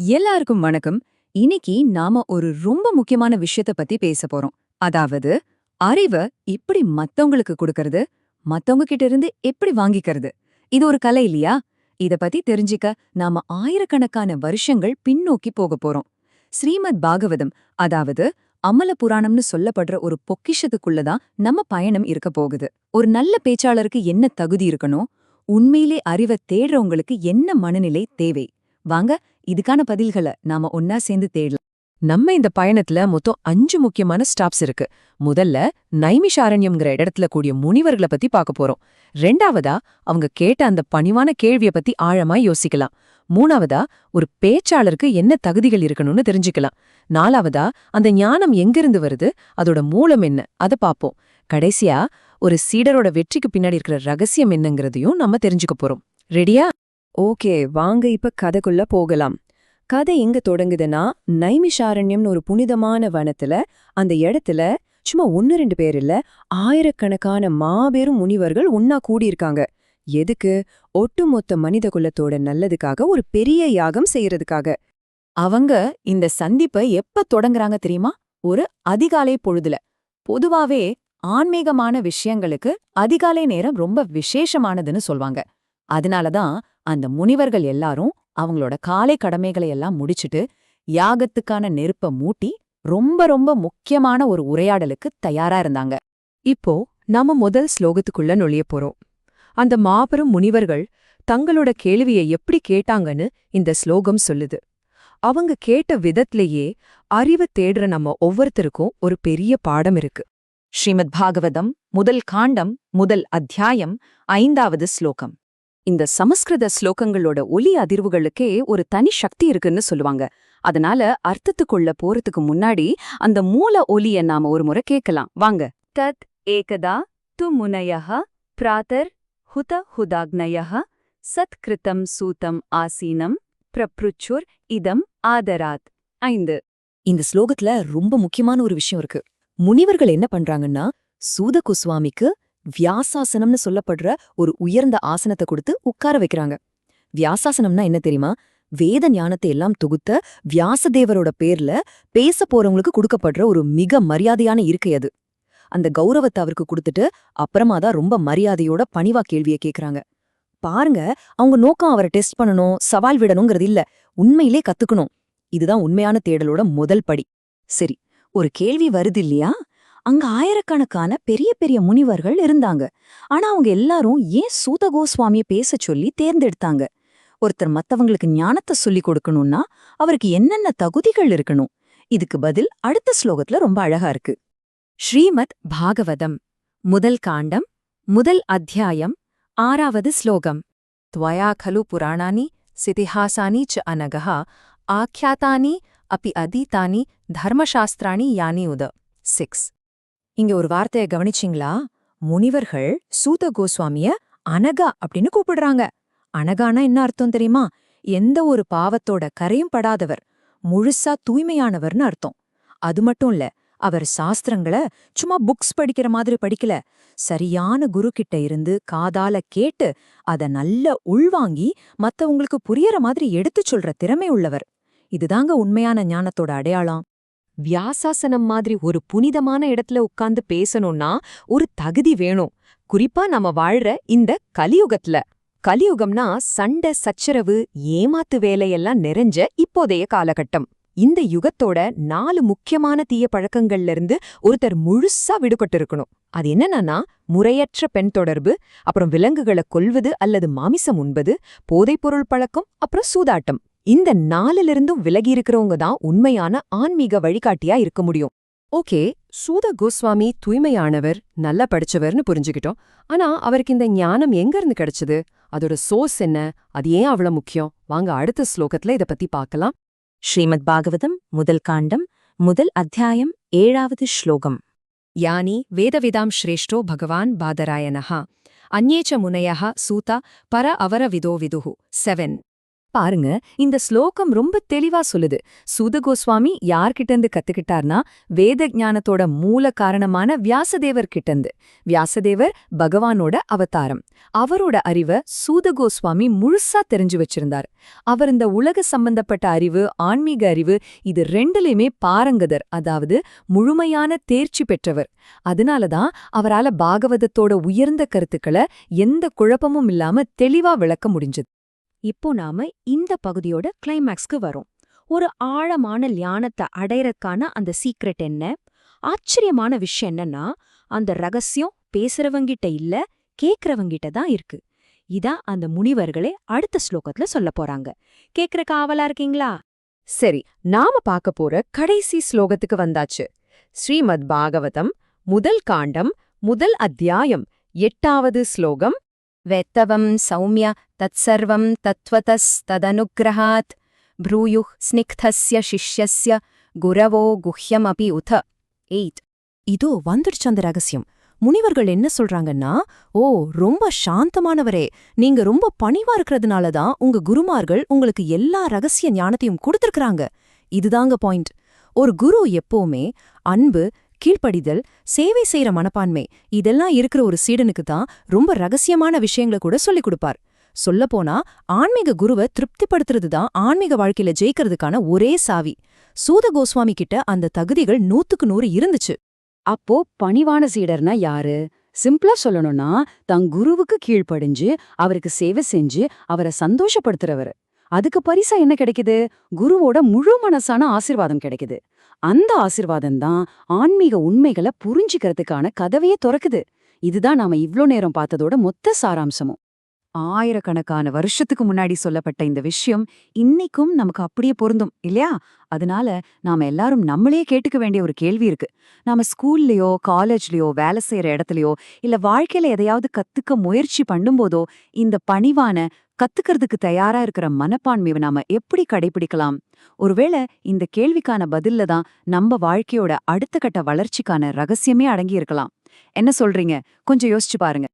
எல்லாருக்கும் வணக்கம். இன்னைக்கு நாம ஒரு ரொம்ப முக்கியமான விஷயத்த பத்தி பேச போறோம். அதாவது அறிவை எப்படி மத்தவங்களுக்கு கொடுக்கறது மத்தவங்க கிட்ட இருந்து எப்படி வாங்கிக்கிறது. இது ஒரு கலை இல்லையா? இத பத்தி தெரிஞ்சுக்க நாம ஆயிரக்கணக்கான வருஷங்கள் பின்னோக்கி போக போறோம். ஸ்ரீமத் பாகவதம் அதாவது அமல புராணம்னு சொல்லப்படுற ஒரு பொக்கிஷத்துக்குள்ளதான் நம்ம பயணம் இருக்க போகுது. ஒரு நல்ல பேச்சாளருக்கு என்ன தகுதி இருக்கணும்? உண்மையிலே அறிவை தேடுறவங்களுக்கு என்ன மனநிலை தேவை? வாங்க இதுக்கான பதில்களை நாம ஒன்னா சேர்ந்து தேடலாம். நம்ம இந்த பயணத்துல மொத்தம் அஞ்சு முக்கியமான ஸ்டாப்ஸ் இருக்கு. முதல்ல நைமிஷாரண்யம்ங்கிற இடத்துல கூடிய முனிவர்களை பத்தி பார்க்க போறோம். ரெண்டாவதா அவங்க கேட்ட அந்த பணிவான கேள்விய பத்தி ஆழமா யோசிக்கலாம். மூணாவதா ஒரு பேச்சாளருக்கு என்ன தகுதிகள் இருக்கணும்னு தெரிஞ்சுக்கலாம். நாலாவதா அந்த ஞானம் எங்கிருந்து வருது அதோட மூலம் என்ன அத பாப்போம் கடைசியா ஒரு சீடரோட வெற்றிக்கு பின்னாடி இருக்கிற ரகசியம் என்னங்கிறதையும் நம்ம தெரிஞ்சுக்க போறோம். ரெடியா ஓகே வாங்க இப்ப கதைக்குள்ள போகலாம். கதை எங்க தொடங்குதுன்னா நைமிஷாரண்யம்னு ஒரு புனிதமான வனத்துல அந்த இடத்துல சும்மா ஒன்னு ரெண்டு பேர் இல்ல ஆயிரக்கணக்கான மாபெரும் முனிவர்கள் ஒன்னா கூடியிருக்காங்க. எதுக்கு? ஒட்டுமொத்த மனித குலத்தோட நல்லதுக்காக ஒரு பெரிய யாகம் செய்யறதுக்காக. அவங்க இந்த சந்திப்பை எப்ப தொடங்குறாங்க தெரியுமா? ஒரு அதிகாலை பொழுதுல. பொதுவாவே ஆன்மீகமான விஷயங்களுக்கு அதிகாலை நேரம் ரொம்ப விசேஷமானதுன்னு சொல்வாங்க. அதனாலதான் அந்த முனிவர்கள் எல்லாரும் அவங்களோட காலை கடமைகளை எல்லாம் முடிச்சுட்டு யாகத்துக்கான நெருப்ப மூட்டி ரொம்ப ரொம்ப முக்கியமான ஒரு உரையாடலுக்கு தயாரா இருந்தாங்க. இப்போ நாம முதல் ஸ்லோகத்துக்குள்ள நுழைய போறோம். அந்த மாபெரும் முனிவர்கள் தங்களோட கேள்வியை எப்படி கேட்டாங்கன்னு இந்த ஸ்லோகம் சொல்லுது. அவங்க கேட்ட விதத்திலேயே அறிவு தேடுற நம்ம ஒவ்வொருத்தருக்கும் ஒரு பெரிய பாடம் இருக்கு. ஸ்ரீமத் பாகவதம் முதல் காண்டம் முதல் அத்தியாயம் ஐந்தாவது ஸ்லோகம். இந்த சமஸ்கிருத ஸ்லோகங்களோட ஒலி அதிர்வுகளுக்கே ஒரு தனி சக்தி இருக்குன்னு சொல்லுவாங்க. அதனால அர்த்தத்துக்குள்ள போறதுக்கு முன்னாடி அந்த மூல ஒலிய நாம ஒரு முறை கேட்கலாம். வாங்க. தத் ஏகதா து முனயः பிராதர் ஹுத ஹுதாக்னயः சத்கிருதம் சூதம் ஆசீனம் பிரப்ருச்சுர் இதம் ஆதராத். ஐந்து. இந்த ஸ்லோகத்துல ரொம்ப முக்கியமான ஒரு விஷயம் இருக்கு. முனிவர்கள் என்ன பண்றாங்கன்னா சூத குஸ்வாமிக்கு வியாசாசனம்னு சொல்லப்படுற ஒரு உயர்ந்த ஆசனத்தை கொடுத்து உட்கார வைக்கிறாங்க. வியாசாசனம்னா என்ன தெரியுமா? வேத ஞானத்தை எல்லாம் தொகுத்த வியாசதேவரோட பேர்ல பேச போறவங்களுக்கு கொடுக்கப்படுற ஒரு மிக மரியாதையான இருக்கை அது. அந்த கௌரவத்தை அவருக்கு கொடுத்துட்டு அப்புறமா தான் ரொம்ப மரியாதையோட பணிவா கேள்வியை கேக்குறாங்க. பாருங்க அவங்க நோக்கம் அவரை டெஸ்ட் பண்ணணும் சவால் விடணுங்கிறது இல்ல. உண்மையிலே கத்துக்கணும். இதுதான் உண்மையான தேடலோட முதல் படி. சரி ஒரு கேள்வி வருது இல்லையா? அங்க ஆயிரக்கணக்கான பெரிய பெரிய முனிவர்கள் இருந்தாங்க. ஆனா அவங்க எல்லாரும் ஏன் சூத கோஸ்வாமிய பேச சொல்லி தேர்ந்தெடுத்தாங்க? ஒருத்தர் மத்தவங்களுக்கு ஞானத்தை சொல்லி கொடுக்கணும்னா அவருக்கு என்னென்ன தகுதிகள் இருக்கணும்? இதுக்கு பதில் அடுத்த ஸ்லோகத்துல ரொம்ப அழகா இருக்கு. ஸ்ரீமத் பாகவதம் முதல் காண்டம் முதல் அத்தியாயம் ஆறாவது ஸ்லோகம். துவயா கலு புராணானி சிதிஹாசானி ச அனகா ஆக்கியாத்தானி அப்பி அதீதானி தர்மசாஸ்திராணி யானி உத. சிக்ஸ் இங்க ஒரு வார்த்தைய கவனிச்சிங்களா? முனிவர்கள் சூத கோஸ்வாமிய அனகா அப்படின்னு கூப்பிடுறாங்க. அனகானா என்ன அர்த்தம் தெரியுமா? எந்த ஒரு பாவத்தோட கரையும் படாதவர் முழுசா தூய்மையானவர்னு அர்த்தம். அது மட்டும் இல்ல அவர் சாஸ்திரங்களை சும்மா புக்ஸ் படிக்கிற மாதிரி படிக்கல. சரியான குரு கிட்ட இருந்து காதால கேட்டு அத நல்ல உள்வாங்கி மத்தவங்களுக்கு புரியற மாதிரி எடுத்துச் சொல்ற திறமை உள்ளவர். இதுதாங்க உண்மையான ஞானத்தோட அடையாளம். வியாசாசனம் மாதிரி ஒரு புனிதமான இடத்துல உட்கார்ந்து பேசணும்னா ஒரு தகுதி வேணும். குறிப்பா நம்ம வாழ்ற இந்த கலியுகத்துல. கலியுகம்னா சண்டை சச்சரவு ஏமாத்து வேலையெல்லாம் நிறைஞ்ச இப்போதைய காலகட்டம். இந்த யுகத்தோட நாலு முக்கியமான தீய பழக்கங்கள்ல இருந்து ஒருத்தர் முழுசா விடுபட்டிருக்கணும். அது என்னன்னா முறையற்ற பெண் தொடர்பு அப்புறம் விலங்குகளை கொல்வது அல்லது மாமிசம் உண்பது போதைப்பொருள் பழக்கம் அப்புறம் சூதாட்டம். இந்த நாலிலிருந்தும் விலகி இருக்கிறவங்க தான் உண்மையான ஆன்மீக வழிகாட்டியா இருக்க முடியும். ஓகே சூத கோஸ்வாமி தூய்மையானவர் நல்லா படிச்சவர்னு புரிஞ்சுக்கிட்டோம். ஆனா அவருக்கு இந்த ஞானம் எங்க இருந்து கிடைச்சது? அதோட சோர்ஸ் என்ன? அது ஏன் அவ்வளவு முக்கியம்? வாங்க அடுத்த ஸ்லோகத்துல இத பத்தி பார்க்கலாம். ஸ்ரீமத் பாகவதம் முதல் காண்டம் முதல் அத்தியாயம் ஏழாவது ஸ்லோகம். யானி வேதவிதாம் ஸ்ரேஷ்டோ பகவான் பாதராயணः அந்நே ச முனயः சூதா பர அவர விதோ விதுः செவன் பாருங்க இந்த ஸ்லோகம் ரொம்ப தெளிவா சொல்லுது. சூத கோஸ்வாமி யார்கிட்ட இருந்து கத்துக்கிட்டார்னா வேத ஞானத்தோட மூல காரணமான வியாசதேவர் கிட்ட இருந்து வியாசதேவர் பகவானோட அவதாரம். அவரோட அறிவை சூத கோஸ்வாமி முழுசா தெரிஞ்சு வச்சிருந்தார். அவர் இந்த உலக சம்பந்தப்பட்ட அறிவு ஆன்மீக அறிவு இது ரெண்டுலயுமே பாரங்கதர் அதாவது முழுமையான தேர்ச்சி பெற்றவர். அதனாலதான் அவரால பாகவதத்தோட உயர்ந்த கருத்துக்களை எந்த குழப்பமும் இல்லாம தெளிவா விளக்க முடிஞ்சது. இப்போ நாம இந்த பகுதியோட கிளைமேக்ஸ்க்கு வரோம். ஒரு ஆழமான ஞானத்தை அடையறதுக்கான அந்த சீக்ரெட் என்ன? ஆச்சரியமான விஷயம் என்னன்னா அந்த ரகசியம் பேசுறவங்கிட்ட இல்ல கேக்குறவங்கிட்ட தான் இருக்கு. இதான் அந்த முனிவர்களே அடுத்த ஸ்லோகத்துல சொல்ல போறாங்க. கேக்குற காவலா இருக்கீங்களா? சரி நாம பார்க்க போற கடைசி ஸ்லோகத்துக்கு வந்தாச்சு. ஸ்ரீமத் பாகவதம் முதல் காண்டம் முதல் அத்தியாயம் எட்டாவது ஸ்லோகம் வெத்தவம் சௌமிய தத்சர்வம் தத்வதஸ்ததனுக்கிரகாத் ப்ரூயு ஸ்னிக்தஸ்ய சிஷ்யஸ்ய குரவோ குஹ்யமபி உத எயிட் இதோ வந்துடுச்சு அந்த ரகசியம். முனிவர்கள் என்ன சொல்றாங்கன்னா ஓ ரொம்ப சாந்தமானவரே நீங்க ரொம்ப பணிவா இருக்கிறதுனால தான் உங்க குருமார்கள் உங்களுக்கு எல்லா ரகசிய ஞானத்தையும் கொடுத்திருக்கறாங்க. இதுதாங்க பாயிண்ட். ஒரு குரு எப்பவுமே அன்பு கீழ்ப்படிதல் சேவை செய்யற மனப்பான்மை இதெல்லாம் இருக்கிற ஒரு சீடனுக்கு தான் ரொம்ப ரகசியமான விஷயங்களை கூட சொல்லிக் கொடுப்பார். சொல்லப்போனா ஆன்மீக குருவை திருப்திப்படுத்துறது தான் ஆன்மீக வாழ்க்கையில ஜெயிக்கிறதுக்கான ஒரே சாவி. சூத கோஸ்வாமி கிட்ட அந்த தகுதிகள் நூத்துக்கு நூறு இருந்துச்சு. அப்போ பணிவான சீடர்னா யாரு? சிம்பிளா சொல்லணும்னா தன் குருவுக்கு கீழ்ப்படிஞ்சு அவருக்கு சேவை செஞ்சு அவரை சந்தோஷப்படுத்துறவர். அதுக்கு பரிசா என்ன கிடைக்குது? குருவோட முழு மனசான ஆசிர்வாதம் கிடைக்குது. அந்த ஆசிர்வாதம் தான் ஆன்மீக உண்மைகளை புரிஞ்சுக்கிறதுக்கான கதவையே திறக்குது. இதுதான் நாம இவ்ளோ நேரம் பார்த்ததோட மொத்த சாராம்சமும். ஆயிரக்கணக்கான வருஷத்துக்கு முன்னாடி சொல்லப்பட்ட இந்த விஷயம் இன்னைக்கும் நமக்கு அப்படியே பொருந்தும் இல்லையா? அதனால நாம எல்லாரும் நம்மளே கேட்டுக்க வேண்டிய ஒரு கேள்வி இருக்கு. நாம ஸ்கூல்லயோ காலேஜ்லயோ வேலை செய்யற இடத்துலயோ இல்ல வாழ்க்கையில எதையாவது கத்துக்க முயற்சி பண்ணும்போதோ இந்த பணிவான கத்துக்கிறதுக்கு தயாரா இருக்கிற மனப்பான்மையை நாம எப்படி கடைபிடிக்கலாம்? ஒருவேளை இந்த கேள்விக்கான பதில்ல தான் நம்ம வாழ்க்கையோட அடுத்த கட்ட வளர்ச்சிக்கான ரகசியமே அடங்கி இருக்கலாம். என்ன சொல்றீங்க? கொஞ்சம் யோசிச்சு பாருங்க.